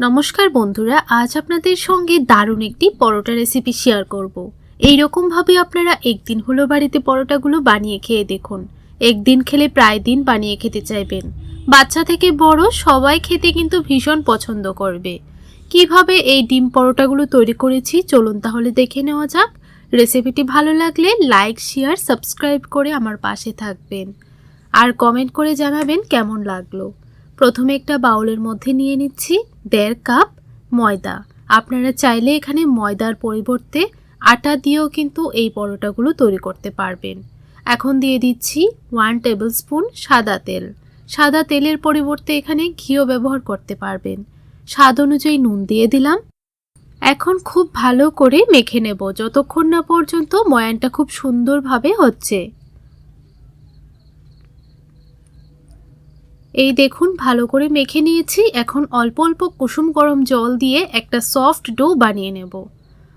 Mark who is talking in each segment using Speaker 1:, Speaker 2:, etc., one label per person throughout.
Speaker 1: নমস্কার বন্ধুরা, আজ আপনাদের সঙ্গে দারুণ একটি পরোটা রেসিপি শেয়ার করব। এই রকমভাবে আপনারা একদিন হলো বাড়িতে পরোটাগুলো বানিয়ে খেয়ে দেখুন। একদিন খেলে প্রায় দিন বানিয়ে খেতে চাইবেন। বাচ্চা থেকে বড় সবাই খেতে কিন্তু ভীষণ পছন্দ করবে। কীভাবে এই ডিম পরোটাগুলো তৈরি করেছি চলুন তাহলে দেখে নেওয়া যাক। রেসিপিটি ভালো লাগলে লাইক শেয়ার সাবস্ক্রাইব করে আমার পাশে থাকবেন। আর কমেন্ট করে জানাবেন কেমন লাগল। প্রথমে একটা বাউলের মধ্যে নিয়ে নিচ্ছি দেড় কাপ ময়দা। আপনারা চাইলে এখানে ময়দার পরিবর্তে আটা দিয়েও কিন্তু এই পরোটাগুলো তৈরি করতে পারবেন। এখন দিয়ে দিচ্ছি ওয়ান টেবিল স্পুন সাদা তেল। সাদা তেলের পরিবর্তে এখানে ঘিও ব্যবহার করতে পারবেন। স্বাদ অনুযায়ী নুন দিয়ে দিলাম। এখন খুব ভালো করে মেখে নেব। যতক্ষণ না পর্যন্ত ময়ানটা খুব সুন্দরভাবে হচ্ছে। এই দেখুন, ভালো করে মেখে নিয়েছি। এখন অল্প অল্প কুসুম গরম জল দিয়ে একটা সফট ডো বানিয়ে নেব।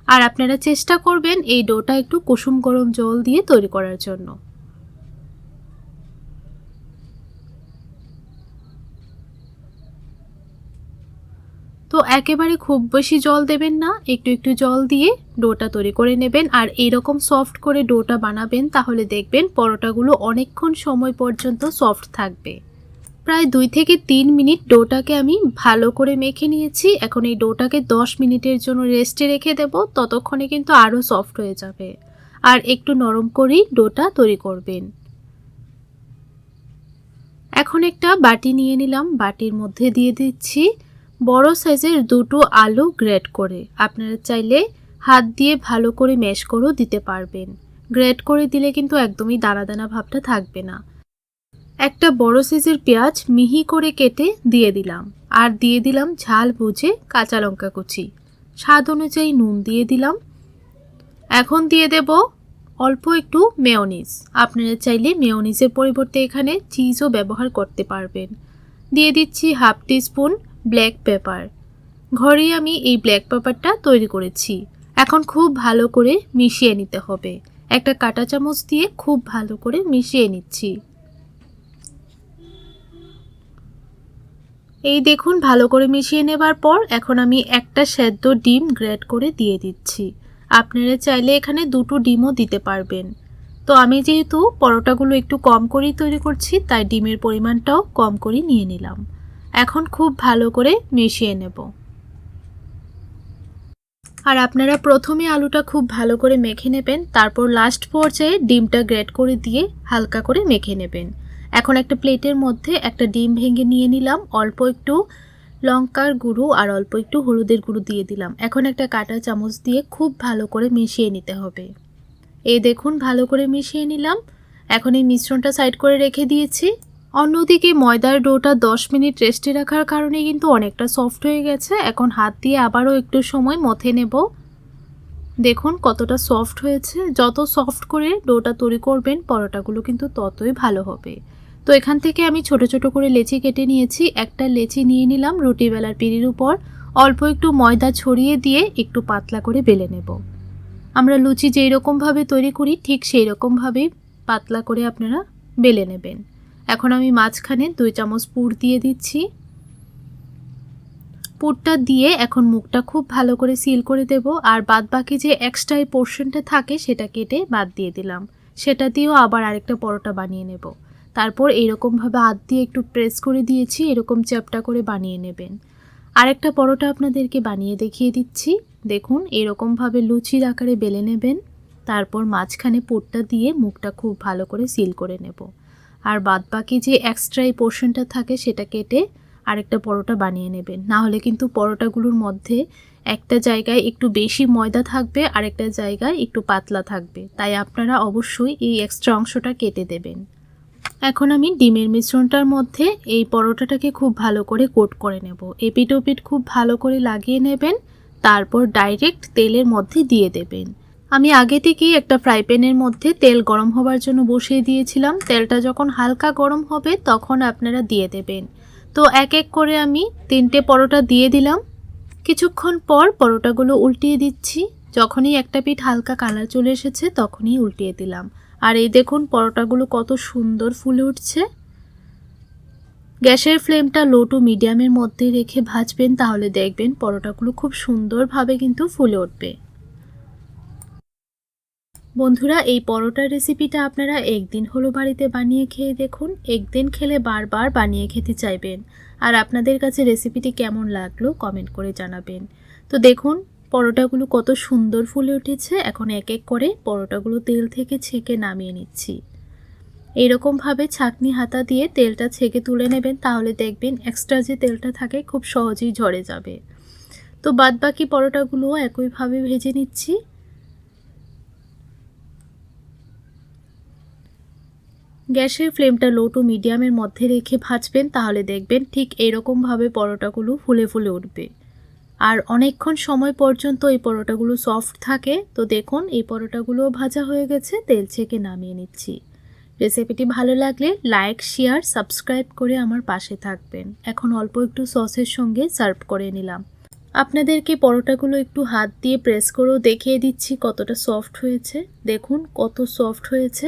Speaker 1: আর আপনারা চেষ্টা করবেন এই ডোটা একটু কুসুম গরম জল দিয়ে তৈরি করার জন্য। তো একেবারে খুব বেশি জল দেবেন না, একটু একটু জল দিয়ে ডোটা তৈরি করে নেবেন। আর এইরকম সফট করে ডোটা বানাবেন, তাহলে দেখবেন পরোটাগুলো অনেকক্ষণ সময় পর্যন্ত সফট থাকবে। প্রায় দুই থেকে তিন মিনিট ডোটাকে আমি ভালো করে মেখে নিয়েছি। এখন এই ডোটাকে দশ মিনিটের জন্য রেস্টে রেখে দেব। ততক্ষণে কিন্তু আরও সফট হয়ে যাবে। আর একটু নরম করেই ডোটা তৈরি করবেন। এখন একটা বাটি নিয়ে নিলাম। বাটির মধ্যে দিয়ে দিচ্ছি বড় সাইজের দুটো আলু গ্রেট করে। আপনারা চাইলে হাত দিয়ে ভালো করে ম্যাশ করেও দিতে পারবেন। গ্রেট করে দিলে কিন্তু একদমই দানা দানা ভাবটা থাকবে না। একটা বড় সাইজের পেঁয়াজ মিহি করে কেটে দিয়ে দিলাম। আর দিয়ে দিলাম ঝাল বুঝে কাঁচা লঙ্কা কুচি। স্বাদ অনুযায়ী নুন দিয়ে দিলাম। এখন দিয়ে দেব অল্প একটু মেয়নিজ। আপনারা চাইলে মেয়নিজের পরিবর্তে এখানে চিজও ব্যবহার করতে পারবেন। দিয়ে দিচ্ছি হাফ টিস্পুন ব্ল্যাক পেপার ঘরেই আমি এই ব্ল্যাক পেপারটা তৈরি করেছি। এখন খুব ভালো করে মিশিয়ে নিতে হবে। একটা কাঁটা চামচ দিয়ে খুব ভালো করে মিশিয়ে নিচ্ছি। এই দেখুন, ভালো করে মিশিয়ে নেবার পর এখন আমি একটা সেদ্ধ ডিম গ্রেড করে দিয়ে দিচ্ছি। আপনারা চাইলে এখানে দুটো ডিমও দিতে পারবেন। তো আমি যেহেতু পরোটাগুলো একটু কম করেই তৈরি করছি, তাই ডিমের পরিমাণটাও কম করে নিয়ে নিলাম। এখন খুব ভালো করে মিশিয়ে নেব। আর আপনারা প্রথমে আলুটা খুব ভালো করে মেখে নেবেন, তারপর লাস্ট পর্যায়ে ডিমটা গ্রেড করে দিয়ে হালকা করে মেখে নেবেন। এখন একটা প্লেটের মধ্যে একটা ডিম ভেঙে নিয়ে নিলাম, অল্প একটু লঙ্কার গুঁড়ো আর অল্প একটু হলুদের গুঁড়ো দিয়ে দিলাম। এখন একটা কাটা চামচ দিয়ে খুব ভালো করে মিশিয়ে নিতে হবে। এই দেখুন, ভালো করে মিশিয়ে নিলাম। এখন এই মিশ্রণটা সাইড করে রেখে দিয়েছি। অন্যদিকে ময়দার ডোটা 10 মিনিট রেস্টে রাখার কারণে কিন্তু অনেকটা সফট হয়ে গেছে। এখন হাত দিয়ে আবারও একটু সময় মথে নেব। দেখুন, কতটা সফট হয়েছে। যত সফট করে ডোটা তৈরি করবেন, পরোটাগুলো কিন্তু ততই ভালো হবে। তো এখান থেকে আমি ছোট ছোট করে লেচি কেটে নিয়েছি। একটা লেচি নিয়ে নিলাম রুটি বেলার পিড়ির উপর। অল্প একটু ময়দা ছড়িয়ে দিয়ে একটু পাতলা করে বেলে নেব। আমরা লুচি যেই রকমভাবে তৈরি করি, ঠিক সেই রকমভাবেই পাতলা করে আপনারা বেলে নেবেন। এখন আমি মাঝখানে দুই চামচ পুর দিয়ে দিচ্ছি। পুরটা দিয়ে এখন মুখটা খুব ভালো করে সিল করে দেব। আর বাদ বাকি যে এক্সট্রা পোর্শনটা থাকে, সেটা কেটে বাদ দিয়ে দিলাম। সেটা দিয়েও আবার আরেকটা পরোটা বানিয়ে নেব। তারপর এরকমভাবে হাত দিয়ে একটু প্রেস করে দিয়েছি, এরকম চ্যাপটা করে বানিয়ে নেবেন। আরেকটা পরোটা আপনাদেরকে বানিয়ে দেখিয়ে দিচ্ছি। দেখুন, এরকমভাবে লুচির আকারে বেলে নেবেন, তারপর মাঝখানে পোটটা দিয়ে মুখটা খুব ভালো করে সিল করে নেব। আর বাদ বাকি যে এক্সট্রা এই পোর্শনটা থাকে সেটা কেটে আরেকটা পরোটা বানিয়ে নেবেন। না হলে কিন্তু পরোটাগুলোর মধ্যে একটা জায়গায় একটু বেশি ময়দা থাকবে, আরেকটা জায়গায় একটু পাতলা থাকবে। তাই আপনারা অবশ্যই এই এক্সট্রা অংশটা কেটে দেবেন। এখন আমি ডিমের মিশ্রণটার মধ্যে এই পরোটাটাকে খুব ভালো করে কোট করে নেব। এপিট ওপিট খুব ভালো করে লাগিয়ে নেবেন, তারপর ডাইরেক্ট তেলের মধ্যে দিয়ে দেবেন। আমি আগে থেকেই একটা ফ্রাই প্যানের মধ্যে তেল গরম হবার জন্য বসিয়ে দিয়েছিলাম। তেলটা যখন হালকা গরম হবে তখন আপনারা দিয়ে দেবেন। তো এক এক করে আমি তিনটে পরোটা দিয়ে দিলাম। কিছুক্ষণ পর পরোটাগুলো উল্টিয়ে দিচ্ছি। যখনই একটা পিঠ হালকা কালার চলে এসেছে তখনই উল্টিয়ে দিলাম। আর এই দেখুন পরোটাগুলো কত সুন্দর ফুলে উঠছে। গ্যাসের ফ্লেমটা লো টু মিডিয়ামের মধ্যে রেখে ভাজবেন, তাহলে দেখবেন পরোটাগুলো খুব সুন্দরভাবে কিন্তু ফুলে উঠবে। বন্ধুরা, এই পরোটার রেসিপিটা আপনারা একদিন হলো বাড়িতে বানিয়ে খেয়ে দেখুন, একদিন খেলে বারবার বানিয়ে খেতে চাইবেন। আর আপনাদের কাছে রেসিপিটি কেমন লাগল কমেন্ট করে জানাবেন। তো দেখুন পরোটাগুলো কত সুন্দর ফুলে উঠেছে। এখন এক এক করে পরোটাগুলো তেল থেকে ছেঁকে নামিয়ে নিচ্ছি। এইরকমভাবে ছাকনি হাতা দিয়ে তেলটা ছেঁকে তুলে নেবেন, তাহলে দেখবেন এক্সট্রা যে তেলটা থাকে খুব সহজেই ঝরে যাবে। তো বাদ বাদবাকি পরোটাগুলোও একইভাবে ভেজে নিচ্ছি। গ্যাসের ফ্লেমটা লো টু মিডিয়ামের মধ্যে রেখে ভাজবেন, তাহলে দেখবেন ঠিক এরকমভাবে পরোটাগুলো ফুলে ফুলে উঠবে। আর অনেকক্ষণ সময় পর্যন্ত এই পরোটাগুলো সফট থাকে। তো দেখুন, এই পরোটাগুলোও ভাজা হয়ে গেছে, তেল ছেঁকে নামিয়ে নিচ্ছি। রেসিপিটি ভালো লাগলে লাইক শেয়ার সাবস্ক্রাইব করে আমার পাশে থাকবেন। এখন অল্প একটু সসের সঙ্গে সার্ভ করে নিলাম। আপনাদেরকে পরোটাগুলো একটু হাত দিয়ে প্রেস করেও দেখিয়ে দিচ্ছি কতটা সফট হয়েছে। দেখুন, কত সফট হয়েছে।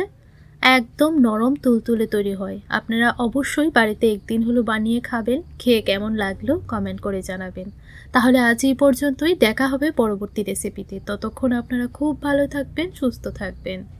Speaker 1: একদম নরম তুলতুলে তৈরি হয়। আপনারা অবশ্যই বাড়িতে একদিন হলো বানিয়ে খাবেন, খেয়ে কেমন লাগল কমেন্ট করে জানাবেন। তাহলে আজ এই পর্যন্তই, দেখা হবে পরবর্তী রেসিপিতে ততক্ষণ আপনারা খুব ভালো থাকবেন, সুস্থ থাকবেন।